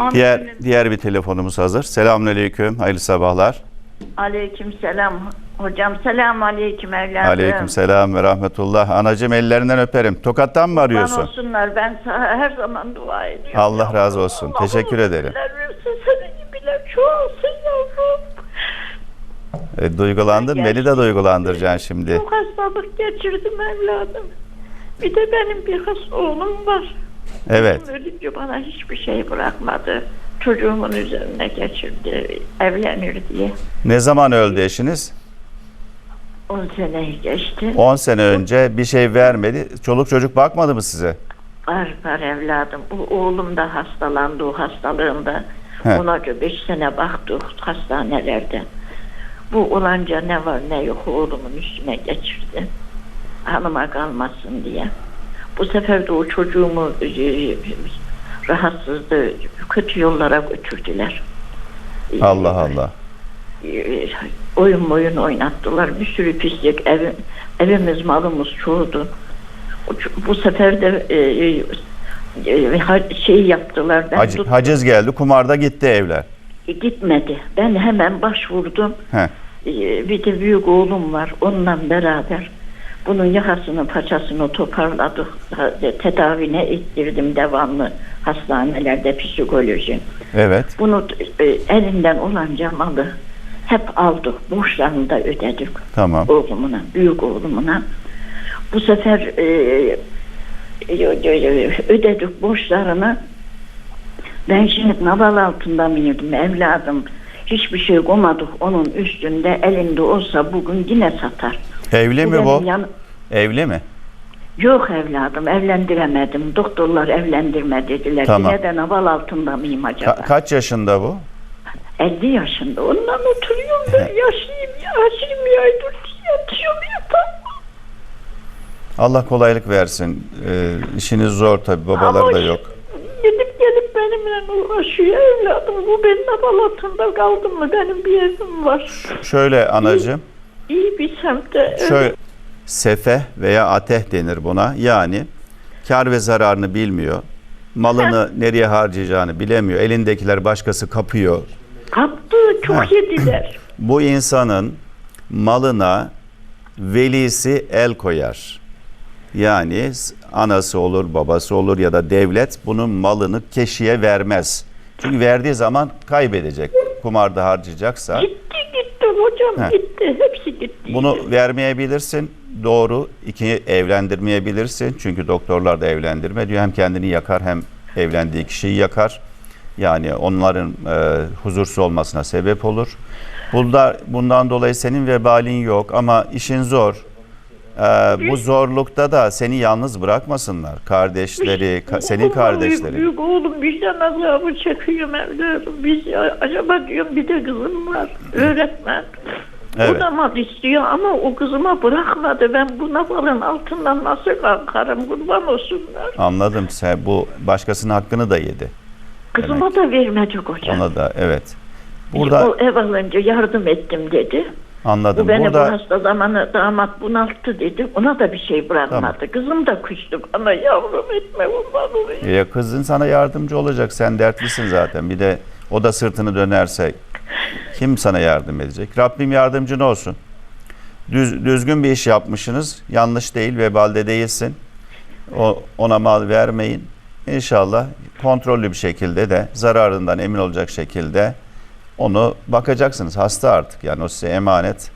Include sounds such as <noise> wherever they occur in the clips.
Onu Diğer diğer bir telefonumuz hazır. Selamünaleyküm. Hayırlı sabahlar. Aleyküm selam. Hocam selam aleyküm evladım. Aleyküm selam ve rahmetullah. Anacığım ellerinden öperim. Tokat'tan mı Kurban arıyorsun? olsunlar. Ben sana her zaman dua ediyorum. Allah yavrum. razı olsun. Allah Teşekkür uzun ederim. versin, Senin gibiler çoğalsın yavrum. E, duygulandın. Beni de duygulandıracaksın şimdi. Çok hastalık geçirdim evladım. Bir de benim bir hasta oğlum var. Evet. Ölünce bana hiçbir şey bırakmadı. Çocuğumun üzerine geçirdi. Evlenir diye. Ne zaman öldü eşiniz? 10 seneyi geçti. 10 sene önce bir şey vermedi. Çoluk çocuk bakmadı mı size? Var var evladım. Bu oğlum da hastalandı o hastalığında. He. Ona 5 sene baktık hastanelerde. Bu olanca ne var ne yok oğlumun üstüne geçirdi. Hanıma kalmasın diye. Bu sefer de o çocuğumu e, rahatsızdı. Kötü yollara götürdüler. Allah Allah. E, oyun oyun oynattılar. Bir sürü pislik. Ev, evimiz malımız çoğudu. Bu sefer de e, e, şey yaptılar. Ben Hac- haciz geldi. Kumarda gitti evler. gitmedi. Ben hemen başvurdum. He. E, Bir de büyük oğlum var. Onunla beraber bunun yakasını paçasını toparladık. Tedavine ettirdim devamlı hastanelerde psikoloji. Evet. Bunu e, elinden olanca malı hep aldık. Borçlarını da ödedik Tamam. oğlumuna, büyük oğlumuna. Bu sefer e, e, ödedik borçlarını. Ben şimdi naval altında mıydım evladım? Hiçbir şey koymadık onun üstünde. Elinde olsa bugün yine satar. Evli mi bu? yan- Evli mi? Yok evladım evlendiremedim. Doktorlar evlendirme dediler. Tamam. Yine de naval altında mıyım acaba? Ka- kaç yaşında bu? 50 yaşında. Ondan oturuyorum ben yaşlıyım yaşlıyım ya. Dur yatıyorum yatağım. Allah kolaylık versin. Ee, işiniz zor tabii. Babalar Ama da yok. Gidip gelip benimle uğraşıyor evladım. Bu benim naval altında kaldım mı? Benim bir evim var. Şöyle anacığım. İyi bir semtte. Şöyle sefe veya ateh denir buna. Yani kar ve zararını bilmiyor. Malını nereye harcayacağını bilemiyor. Elindekiler başkası kapıyor. Kaptı çok Ha. yediler. <clears throat> Bu insanın malına velisi el koyar. Yani s- anası olur, babası olur ya da devlet bunun malını keşiye vermez. Çünkü verdiği zaman kaybedecek. Kumarda harcayacaksa Gitti gitti hocam Ha. gitti. Hepsi gitti. bunu vermeyebilirsin. Doğru. İki evlendirmeyebilirsin. Çünkü doktorlar da evlendirme diyor. Hem kendini yakar hem evlendiği kişiyi yakar. Yani onların e, huzursuz olmasına sebep olur. Bunda, bundan dolayı senin vebalin yok ama işin zor. E, bu zorlukta da seni yalnız bırakmasınlar. Kardeşleri, ka- senin Oğlum, kardeşleri. Büyük oğlum vicdan azabı çekiyor evladım. Biz ya, acaba diyorum bir de kızım var. Öğretmen. Evet. O da mal istiyor ama o kızıma bırakmadı. Ben bu navalın altından nasıl kalkarım kurban olsunlar. Anladım. Sen bu başkasının hakkını da yedi. Kızıma da vermedik hocam. Ona da evet. O Burada ev alınca yardım ettim dedi. Anladım. Bu beni Burada bu hasta zamanı damat bunalttı dedi. Ona da bir şey bırakmadı. Kızım da küstü bana yavrum etme kurban olayım. Ya kızın sana yardımcı olacak. Sen dertlisin zaten. Bir de o da sırtını dönerse kim sana yardım edecek? Rabbim yardımcın olsun. Düz, düzgün bir iş yapmışsınız. Yanlış değil, vebalde değilsin. O, ona mal vermeyin. İnşallah kontrollü bir şekilde de zararından emin olacak şekilde onu bakacaksınız. Hasta artık yani o size emanet.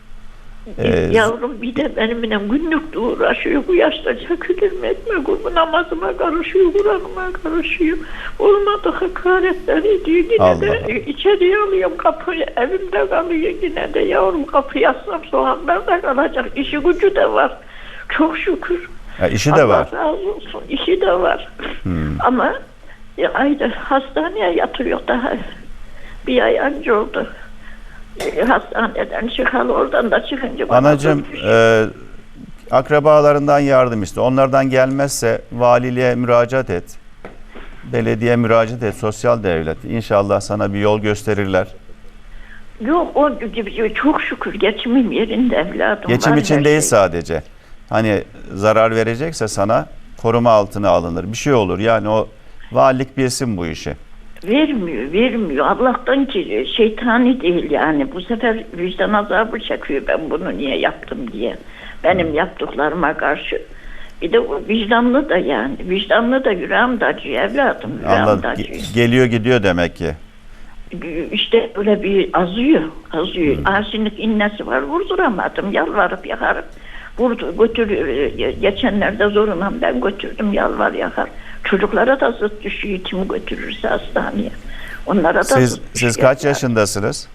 Ee, Yavrum bir de benimle günlük de uğraşıyor. Bu yaşta çakılır mı etme kurbu namazıma karışıyor, Kur'an'ıma karışıyor. Olmadı hakaretler ediyor. Yine Allah de içeriye alıyorum kapıyı. Evimde kalıyor yine de yavrum kapıyı açsam sokaklarda kalacak. İşi gücü de var. Çok şükür. ya işi de var. Hmm. Allah razı olsun. İşi de var. Ama ya, ayda hastaneye yatırıyor daha. Bir ay önce oldu. E, Hastaneden çıkalı oradan da çıkınca Anacığım e, akrabalarından yardım iste. Onlardan gelmezse valiliğe müracaat et. Belediye müracaat et. Sosyal devlet. İnşallah sana bir yol gösterirler. Yok o çok şükür geçimim yerinde evladım. Geçim için değil şey. sadece. Hani zarar verecekse sana koruma altına alınır. Bir şey olur. Yani o valilik bilsin bu işi. Vermiyor, vermiyor. Allah'tan ki şeytani değil yani. Bu sefer vicdan azabı çekiyor ben bunu niye yaptım diye. Benim yaptıklarıma karşı. Bir de o vicdanlı da yani. Vicdanlı da yüreğim de acıyor evladım. Yüreğim Anladım. de acıyor. Geliyor gidiyor demek ki. İşte öyle bir azıyor, azıyor. Asilik innesi var, vurduramadım. Yalvarıp yakarıp vurdu, götürüyor. Geçenlerde zorundan ben götürdüm yalvar yakar. Çocuklara da zıt düşüyor kim götürürse hastaneye. Onlara da Siz zıt siz kaç yaşındasınız?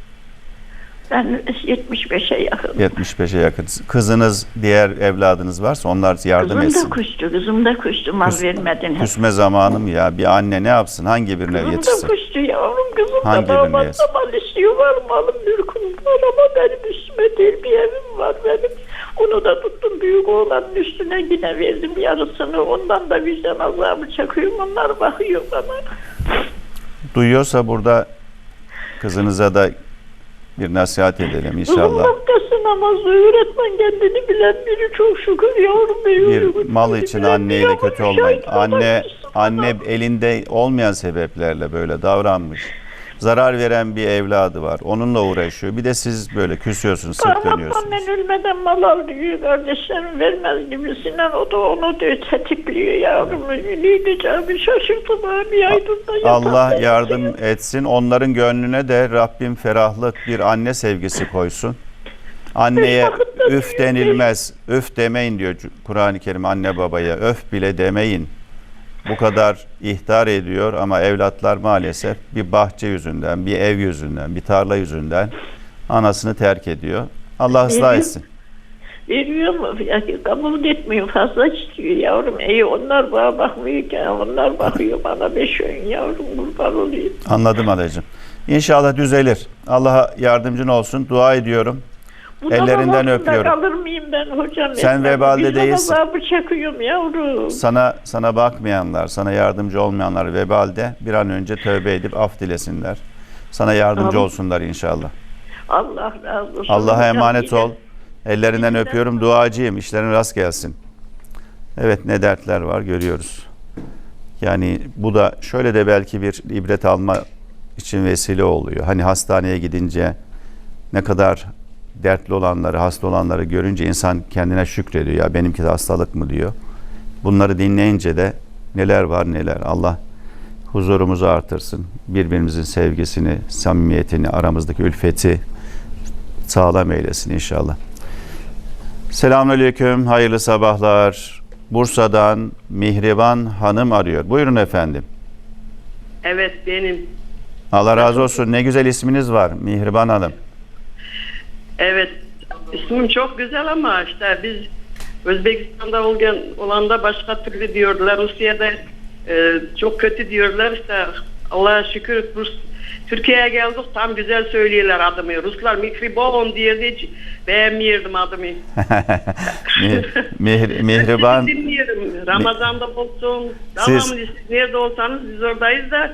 Ben 75'e yakın. 75'e yakın. Kızınız, diğer evladınız varsa onlar yardım Kızım etsin. da kustu, kızım da kustu. Mal Küs- vermedin. Küsme zamanı mı ya? Bir anne ne yapsın? Hangi birine Kızım da yetişsin? kustu yavrum. Kızım Hangi da damat yesin? da mal istiyor. Var malım mülküm var ama benim üstüme değil bir evim var benim. Onu da tuttum büyük oğlanın üstüne yine verdim yarısını. Ondan da vicdan azabı çekiyorum. Onlar bakıyor bana. Duyuyorsa burada kızınıza da bir nasihat edelim inşallah. noktası namazı öğretmen kendini bilen biri çok şükür yavrum. Bir mal için anneyle kötü olmayın. Anne anne elinde olmayan sebeplerle böyle davranmış. Zarar veren bir evladı var. Onunla uğraşıyor. Bir de siz böyle küsüyorsunuz, sırt Damattan dönüyorsunuz. ben ölmeden mal alıyor kardeşlerim vermez gibisinden o da onu diyor tetikliyor yavrum. Ne diyeceğimi şaşırdım aydır da Allah yardım yatıyor. etsin. Onların gönlüne de Rabbim ferahlık bir anne sevgisi koysun. Anneye üf diyor, denilmez. Üf demeyin diyor Kur'an-ı Kerim anne babaya. Öf bile demeyin. Bu kadar ihtar ediyor ama evlatlar maalesef bir bahçe yüzünden, bir ev yüzünden, bir tarla yüzünden anasını terk ediyor. Allah ıslah etsin. Veriyor mu? Ya, kabul etmiyor fazla istiyor yavrum. İyi onlar bana bakmıyor ki onlar bakıyor bana beş öğün yavrum kurban olayım. Anladım Alacığım. İnşallah düzelir. Allah'a yardımcın olsun. Dua ediyorum. Bu Ellerinden öpüyorum. kalır mıyım ben hocam? Sen Etmem. vebalde Vicdan değilsin. azabı çekiyorum yavrum. Sana sana bakmayanlar, sana yardımcı olmayanlar vebalde bir an önce tövbe edip af dilesinler. Sana yardımcı Amin. olsunlar inşallah. Allah razı olsun. Allah'a emanet ol. Ellerinden öpüyorum. Duacıyım. İşlerin rast gelsin. Evet ne dertler var görüyoruz. Yani bu da şöyle de belki bir ibret alma için vesile oluyor. Hani hastaneye gidince ne kadar dertli olanları, hasta olanları görünce insan kendine şükrediyor. Ya benimki de hastalık mı diyor. Bunları dinleyince de neler var neler. Allah huzurumuzu artırsın. Birbirimizin sevgisini, samimiyetini, aramızdaki ülfeti sağlam eylesin inşallah. Selamünaleyküm, hayırlı sabahlar. Bursa'dan Mihriban Hanım arıyor. Buyurun efendim. Evet benim. Allah razı olsun. Ne güzel isminiz var Mihriban Hanım. Evet ismim çok güzel ama işte biz Özbekistan'da olan, olan da başka türlü diyorlar. Rusya'da e, çok kötü diyorlar işte Allah'a şükür Rus, Türkiye'ye geldik tam güzel söylüyorlar adımı. Ruslar Mikribon diye de hiç beğenmiyordum adımı. <laughs> Mihriban Sizi dinliyorum. Ramazan'da olsun. Siz- Devamlı siz nerede olsanız biz oradayız da.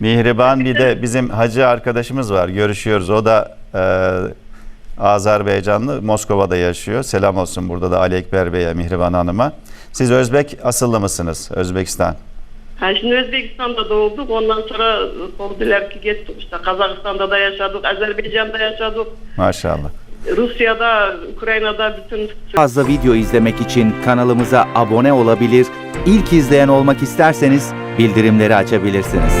Mihriban bir de bizim hacı arkadaşımız var. Görüşüyoruz. O da e, Azerbaycanlı. Moskova'da yaşıyor. Selam olsun burada da Ali Ekber Bey'e, Mihriban Hanım'a. Siz Özbek asıllı mısınız? Özbekistan. Ha şimdi Özbekistan'da doğduk. Ondan sonra dediler ki git işte Kazakistan'da da yaşadık, Azerbaycan'da yaşadık. Maşallah. Rusya'da, Ukrayna'da bütün fazla video izlemek için kanalımıza abone olabilir, ilk izleyen olmak isterseniz bildirimleri açabilirsiniz.